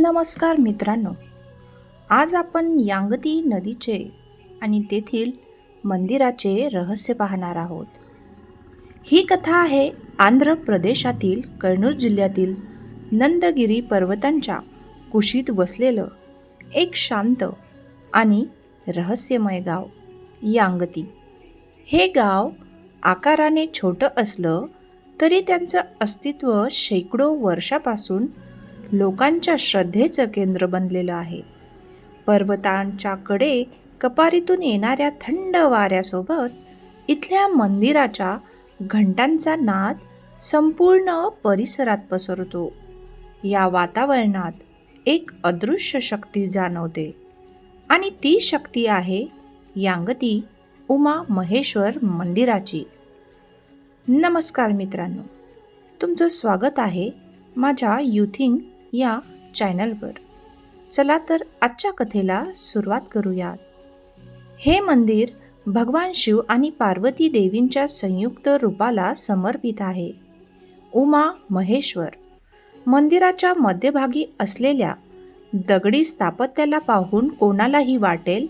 नमस्कार मित्रांनो. आज आपण यांगती नदीचे आणि तेथील मंदिराचे रहस्य पाहणार आहोत. ही कथा आहे आंध्र प्रदेशातील कर्नूल जिल्ह्यातील नंदगिरी पर्वतांच्या कुशीत वसलेलं एक शांत आणि रहस्यमय गाव यांगती. हे गाव आकाराने छोटं असलं तरी त्यांचं अस्तित्व शेकडो वर्षापासून लोकांच्या श्रद्धेचं केंद्र बनलेलं आहे. पर्वतांच्या कडे कपारीतून येणाऱ्या थंड वाऱ्यासोबत इथल्या मंदिराच्या घंटांचा नाद संपूर्ण परिसरात पसरतो. या वातावरणात एक अदृश्य शक्ती जाणवते आणि ती शक्ती आहे यांगती उमा महेश्वर मंदिराची. नमस्कार मित्रांनो तुमचं स्वागत आहे माझ्या युथिंग या चॅनलवर. चला तर आजच्या कथेला सुरुवात करूयात. हे मंदिर भगवान शिव आणि पार्वती देवींच्या संयुक्त रूपाला समर्पित आहे. उमा महेश्वर. मंदिराच्या मध्यभागी असलेल्या दगडी स्थापत्याला पाहून कोणालाही वाटेल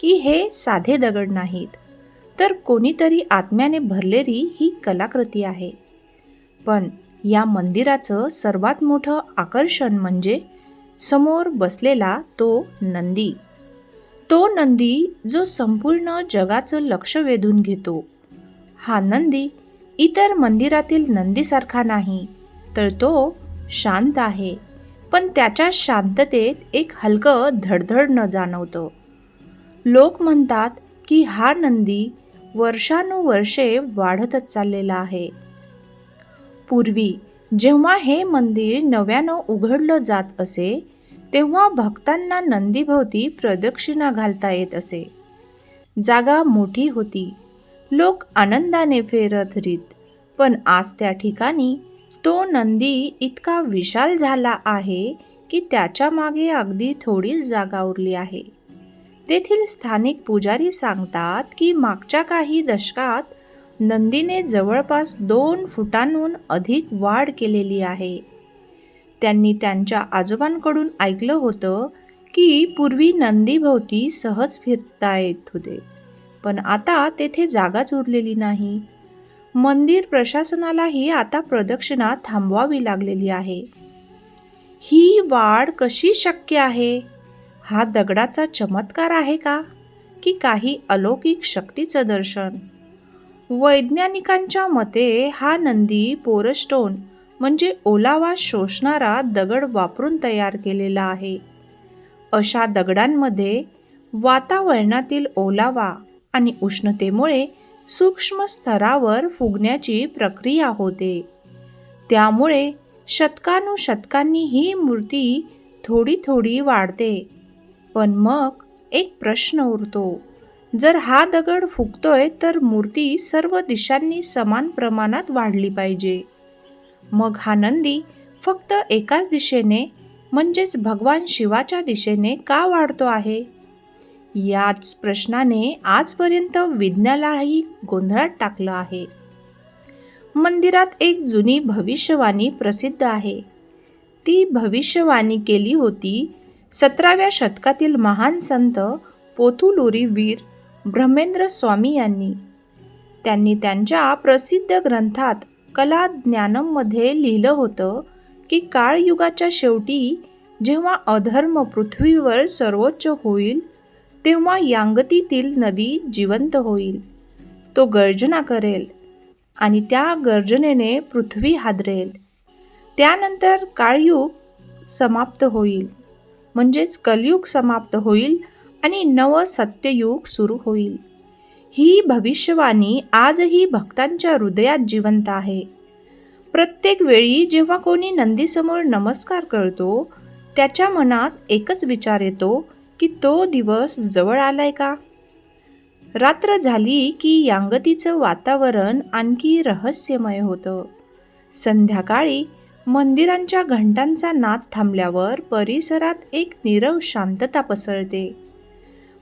की हे साधे दगड नाहीत तर कोणीतरी आत्म्याने भरलेली ही कलाकृती आहे. पण या मंदिराचं सर्वात मोठं आकर्षण म्हणजे समोर बसलेला तो नंदी. तो नंदी जो संपूर्ण जगाचं लक्ष वेधून घेतो. हा नंदी इतर मंदिरातील नंदीसारखा नाही तर तो शांत आहे. पण त्याच्या शांततेत एक हलकं धडधडणं जाणवतं. लोक म्हणतात की हा नंदी वर्षानुवर्षे वाढतच चाललेला आहे. पूर्वी जेव्हा हे मंदिर नव्यानं उघडलं जात असे तेव्हा भक्तांना नंदीभोवती प्रदक्षिणा घालता येत असे. जागा मोठी होती. लोक आनंदाने फेरत रीत पण आज त्या ठिकाणी तो नंदी इतका विशाल झाला आहे की त्याच्यामागे अगदी थोडीच जागा उरली आहे. तेथील स्थानिक पुजारी सांगतात की मागच्या काही दशकात नंदीने जवळपास दोन फुटांहून अधिक वाढ केलेली आहे. त्यांनी त्यांच्या आजोबांकडून ऐकलं होतं की पूर्वी नंदीभोवती सहज फिरता येत होते पण आता तेथे जागाच उरलेली नाही. मंदिर प्रशासनालाही आता प्रदक्षिणा थांबवावी लागलेली आहे. ही वाढ कशी शक्य आहे? हा दगडाचा चमत्कार आहे का? की काही अलौकिक शक्तीचं दर्शन? वैज्ञानिकांच्या मते हा नंदी पोरस्टोन म्हणजे ओलावा शोषणारा दगड वापरून तयार केलेला आहे. अशा दगडांमध्ये वातावरणातील ओलावा आणि उष्णतेमुळे सूक्ष्म स्तरावर फुगण्याची प्रक्रिया होते. त्यामुळे शतकानुशतकांनी ही मूर्ती थोडी थोडी वाढते पण मग एक प्रश्न उरतो. जर हा दगड फुगतोय तर मूर्ती सर्व दिशांनी समान प्रमाणात वाढली पाहिजे. मग हा नंदी फक्त एकाच दिशेने म्हणजेच भगवान शिवाच्या दिशेने का वाढतो आहे? याच प्रश्नाने आजपर्यंत विज्ञालाही गोंधळात टाकलं आहे. मंदिरात एक जुनी भविष्यवाणी प्रसिद्ध आहे. ती भविष्यवाणी केली होती सतराव्या शतकातील महान संत पोथुलुरी वीर ब्रह्मेंद्र स्वामी यांनी. त्यांनी त्यांच्या प्रसिद्ध ग्रंथात कला ज्ञानममध्ये लिहिलं होतं की काळयुगाच्या शेवटी जेव्हा अधर्म पृथ्वीवर सर्वोच्च होईल तेव्हा यांगतीतील नदी जिवंत होईल. तो गर्जना करेल आणि त्या गर्जनेने पृथ्वी हादरेल. त्यानंतर काळयुग समाप्त होईल. म्हणजेच कलयुग समाप्त होईल आणि नव सत्ययुग सुरू होईल. ही भविष्यवाणी आजही भक्तांच्या हृदयात जिवंत आहे. प्रत्येक वेळी जेव्हा कोणी नंदीसमोर नमस्कार करतो त्याच्या मनात एकच विचार येतो की तो दिवस जवळ आलाय का? रात्र झाली की यांगतीचं वातावरण आणखी रहस्यमय होतं. संध्याकाळी मंदिरांच्या घंटांचा नाद थांबल्यावर परिसरात एक नीरव शांतता पसरते.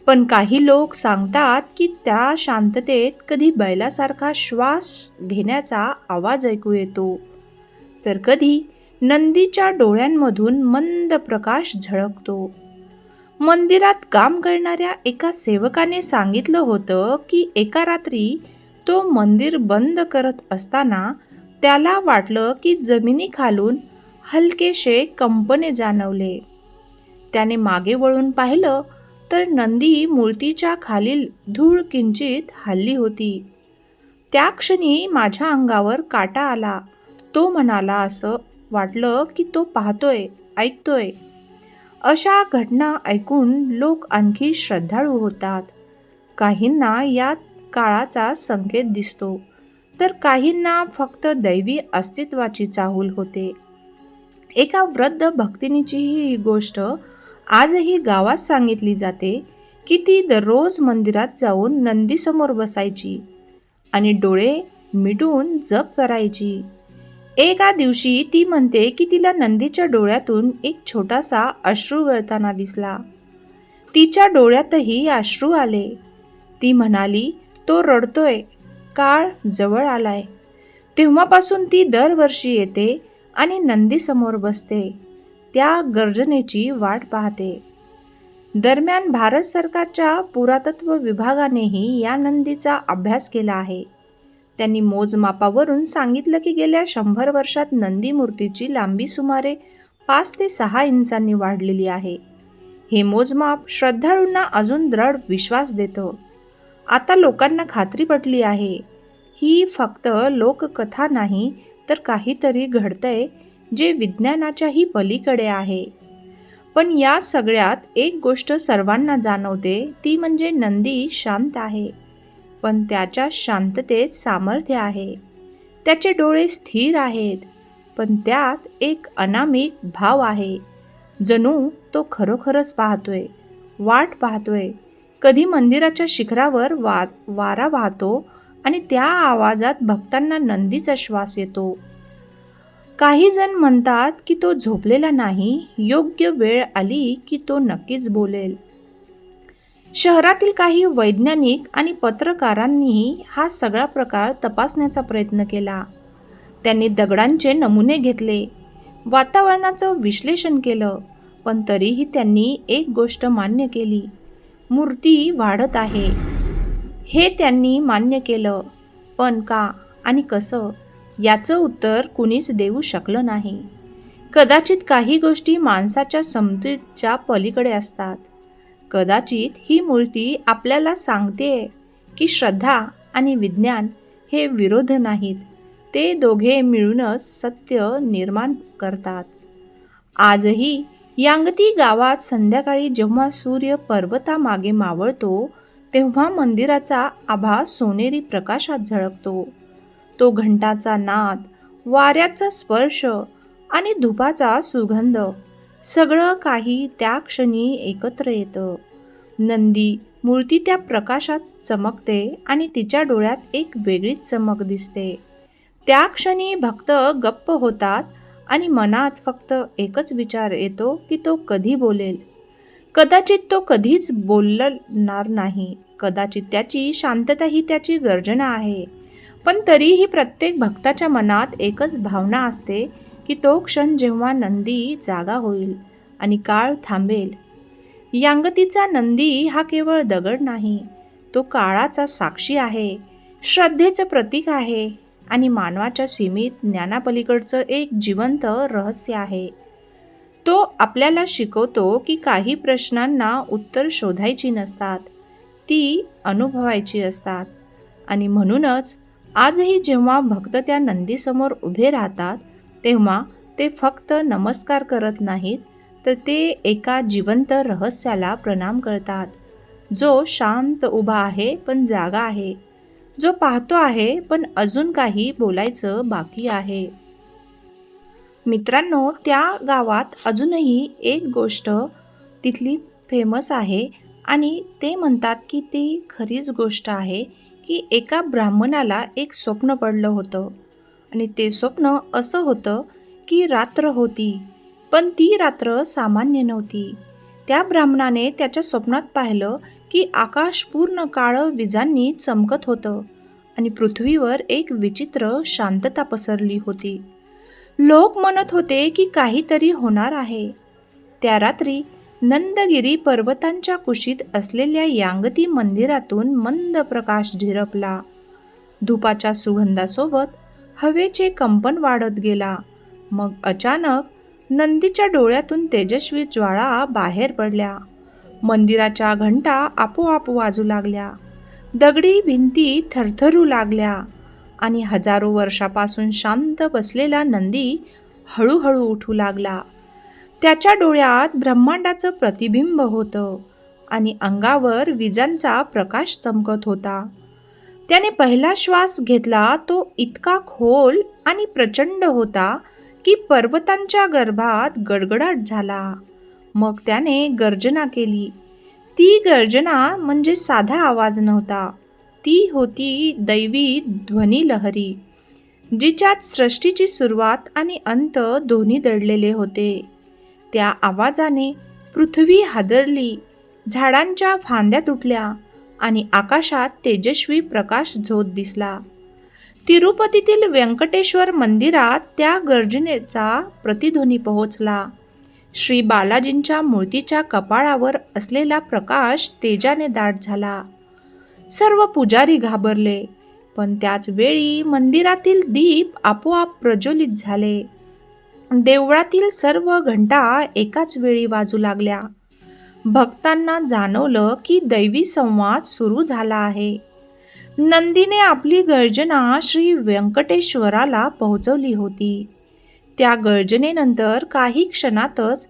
पण काही लोक सांगतात की त्या शांततेत कधी बैलासारखा श्वास घेण्याचा आवाज ऐकू येतो. तर कधी नंदीच्या डोळ्यांमधून मंद प्रकाश झळकतो. मंदिरात काम करणाऱ्या एका सेवकाने सांगितलं होतं की एका रात्री तो मंदिर बंद करत असताना त्याला वाटलं की जमिनीखालून हलकेशे कंपने जाणवले. त्याने मागे वळून पाहिलं तर नंदी मूर्तीच्या खालील धूळ किंचित हल्ली होती. त्या क्षणी माझ्या अंगावर काटा आला. तो म्हणाला असं वाटलं की तो पाहतोय ऐकतोय. अशा घटना ऐकून लोक आणखी श्रद्धाळू होतात. काहींना यात काळाचा संकेत दिसतो तर काहींना फक्त दैवी अस्तित्वाची चाहूल होते. एका वृद्ध भक्तिनीची ही गोष्ट आजही गावात सांगितली जाते की ती दररोज मंदिरात जाऊन नंदीसमोर बसायची आणि डोळे मिटून जप करायची. एका दिवशी ती म्हणते की तिला नंदीच्या डोळ्यातून एक छोटासा अश्रू गळताना दिसला. तिच्या डोळ्यातही अश्रू आले. ती म्हणाली तो रडतोय. काळ जवळ आलाय. तेव्हापासून ती दरवर्षी येते आणि नंदीसमोर बसते. त्या गर्जनेची वाट पाहते. दरम्यान भारत सरकारच्या पुरातत्व विभागानेही या नंदीचा अभ्यास केला आहे. त्यांनी मोजमापावरून सांगितलं की गेल्या शंभर वर्षात नंदी मूर्तीची लांबी सुमारे पाच ते सहा इंचांनी वाढलेली आहे. हे मोजमाप श्रद्धाळूंना अजून दृढ विश्वास देतं. आता लोकांना खात्री पटली आहे. ही फक्त लोककथा नाही तर काहीतरी घडतंय जे विज्ञानाच्याही पलीकडे आहे. पण या सगळ्यात एक गोष्ट सर्वांना जाणवते ती म्हणजे नंदी शांत आहे. पण त्याच्या शांततेत सामर्थ्य आहे. त्याचे डोळे स्थिर आहेत पण त्यात एक अनामिक भाव आहे. जणू तो खरोखरच पाहतोय वाट पाहतोय. कधी मंदिराच्या शिखरावर वा वारा वाहतो आणि त्या आवाजात भक्तांना नंदीचा श्वास येतो. काही जण म्हणतात की तो झोपलेला नाही योग्य वेळ आली की तो नक्कीच बोलेल. शहरातील काही वैज्ञानिक आणि पत्रकारांनीही हा सगळा प्रकार तपासण्याचा प्रयत्न केला. त्यांनी दगडांचे नमुने घेतले. वातावरणाचं विश्लेषण केलं पण तरीही त्यांनी एक गोष्ट मान्य केली. मूर्ती वाढत आहे. हे त्यांनी मान्य केलं. पण का आणि कसं? याचं उत्तर कुणीच देऊ शकलं नाही. कदाचित काही गोष्टी माणसाच्या समजुतीच्या पलीकडे असतात. कदाचित ही मूर्ती आपल्याला सांगते की श्रद्धा आणि विज्ञान हे विरोध नाहीत. ते दोघे मिळूनच सत्य निर्माण करतात. आजही यांगती गावात संध्याकाळी जेव्हा सूर्य पर्वतामागे मावळतो तेव्हा मंदिराचा आभा सोनेरी प्रकाशात झळकतो. तो घंटाचा नाद वाऱ्याचा स्पर्श आणि धुपाचा सुगंध सगळं काही त्या क्षणी एकत्र येतं. नंदी मूर्ती त्या प्रकाशात चमकते आणि तिच्या डोळ्यात एक वेगळीच चमक दिसते. त्या क्षणी भक्त गप्प होतात आणि मनात फक्त एकच विचार येतो की तो कधी बोलेल. कदाचित तो कधीच बोलणार नाही. कदाचित त्याची शांतता ही त्याची गर्जना आहे. पण तरीही प्रत्येक भक्ताच्या मनात एकच भावना असते की तो क्षण जेव्हा नंदी जागा होईल आणि काळ थांबेल. यांगतीचा नंदी हा केवळ दगड नाही तो काळाचा साक्षी आहे श्रद्धेचं प्रतीक आहे आणि मानवाच्या सीमित ज्ञानापलीकडचं एक जिवंत रहस्य आहे. तो आपल्याला शिकवतो की काही प्रश्नांना उत्तर शोधायची नसतात ती अनुभवायची असतात आणि म्हणूनच आजही जेव्हा भक्त त्या नंदीसमोर उभे राहतात तेव्हा ते फक्त नमस्कार करत नाहीत तर ते एका जिवंत रहस्याला प्रणाम करतात. जो शांत उभा आहे पण जागा आहे. जो पाहतो आहे पण अजून काही बोलायचं बाकी आहे. मित्रांनो त्या गावात अजूनही एक गोष्ट तिथली फेमस आहे आणि ते म्हणतात की ती खरीच गोष्ट आहे की एका ब्राह्मणाला एक स्वप्न पडलं होतं. आणि ते स्वप्न असं होतं की रात्र होती पण ती रात्र सामान्य नव्हती. त्या ब्राह्मणाने त्याच्या स्वप्नात पाहिलं की आकाश पूर्ण काळं विजांनी चमकत होतं आणि पृथ्वीवर एक विचित्र शांतता पसरली होती. लोक म्हणत होते की काहीतरी होणार आहे. त्या रात्री नंदगिरी पर्वतांच्या कुशीत असलेल्या यांगती मंदिरातून मंद प्रकाश झिरपला. धुपाच्या सुगंधासोबत हवेचे कंपन वाढत गेला. मग अचानक नंदीच्या डोळ्यातून तेजस्वी ज्वाळा बाहेर पडल्या. मंदिराच्या घंटा आपोआप वाजू लागल्या. दगडी भिंती थरथरू लागल्या आणि हजारो वर्षापासून शांत बसलेला नंदी हळूहळू उठू लागला. त्याच्या डोळ्यात ब्रह्मांडाचं प्रतिबिंब होतं आणि अंगावर विजांचा प्रकाश चमकत होता. त्याने पहिला श्वास घेतला तो इतका खोल आणि प्रचंड होता की पर्वतांच्या गर्भात गडगडाट झाला. मग त्याने गर्जना केली. ती गर्जना म्हणजे साधा आवाज नव्हता. ती होती दैवी ध्वनी लहरी जिच्यात सृष्टीची सुरुवात आणि अंत दोन्ही दडलेले होते. त्या आवाजाने पृथ्वी हादरली झाडांच्या फांद्या तुटल्या आणि आकाशात तेजस्वी प्रकाश झोत दिसला. तिरुपतीतील व्यंकटेश्वर मंदिरात त्या गर्जनेचा प्रतिध्वनी पोहोचला. श्री बालाजींच्या मूर्तीच्या कपाळावर असलेला प्रकाश तेजाने दाट झाला. सर्व पुजारी घाबरले पण त्याच वेळी मंदिरातील दीप आपोआप प्रज्वलित झाले. देवळातील सर्व घंटा एकाच वेळी वाजू लागल्या. भक्तांना जाणवलं की दैवी संवाद सुरू झाला आहे. नंदीने आपली गर्जना श्री व्यंकटेश्वराला पोहोचवली होती. त्या गर्जनेनंतर काही क्षणातच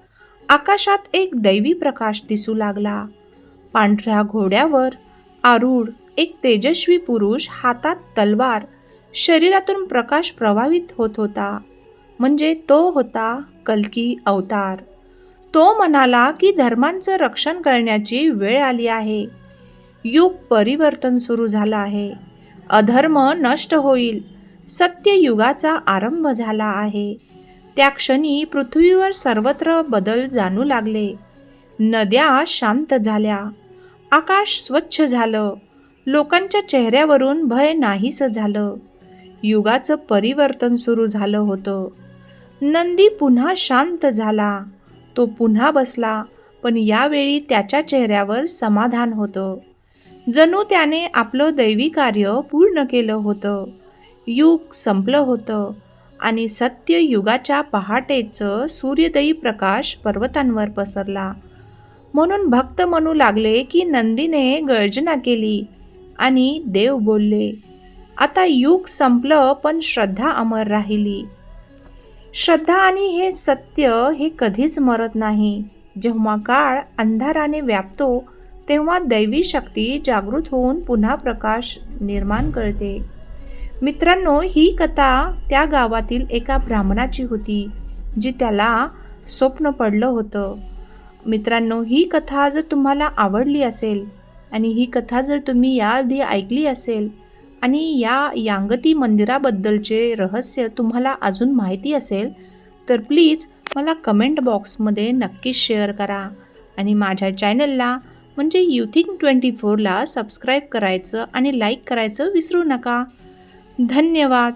आकाशात एक दैवी प्रकाश दिसू लागला. पांढऱ्या घोड्यावर आरूढ एक तेजस्वी पुरुष हातात तलवार शरीरातून प्रकाश प्रवाहित होत होता. म्हणजे तो होता कल्की अवतार. तो म्हणाला की धर्मांचं रक्षण करण्याची वेळ आली आहे. युग परिवर्तन सुरू झालं आहे. अधर्म नष्ट होईल. सत्ययुगाचा आरंभ झाला आहे. त्या क्षणी पृथ्वीवर सर्वत्र बदल जाणू लागले. नद्या शांत झाल्या. आकाश स्वच्छ झालं. लोकांच्या चेहऱ्यावरून भय नाहीसं झालं. युगाचं परिवर्तन सुरू झालं होतं. नंदी पुन्हा शांत झाला. तो पुन्हा बसला पण यावेळी त्याच्या चेहऱ्यावर समाधान होतं. जणू त्याने आपलं दैवी कार्य पूर्ण केलं होतं. युग संपलं होतं आणि सत्य युगाच्या पहाटेचं सूर्यदयी प्रकाश पर्वतांवर पसरला. म्हणून भक्त म्हणू लागले की नंदीने गर्जना केली आणि देव बोलले आता युग संपलं पण श्रद्धा अमर राहिली. श्रद्धा आणि हे सत्य हे कधीच मरत नाही. जेव्हा काळ अंधाराने व्यापतो तेव्हा दैवी शक्ती जागृत होऊन पुन्हा प्रकाश निर्माण करते. मित्रांनो ही कथा त्या गावातील एका ब्राह्मणाची होती जी त्याला स्वप्न पडलं होतं. मित्रांनो ही कथा जर तुम्हाला आवडली असेल आणि ही कथा जर तुम्ही याआधी ऐकली असेल आणि या यांगती मंदिराबद्दलचे रहस्य तुम्हाला अजून माहिती असेल तर प्लीज मला कमेंट बॉक्समध्ये नक्कीच शेअर करा. आणि माझ्या चॅनलला म्हणजे युथिंग ट्वेंटी फोरला सबस्क्राईब करायचं आणि लाईक करायचं विसरू नका. धन्यवाद!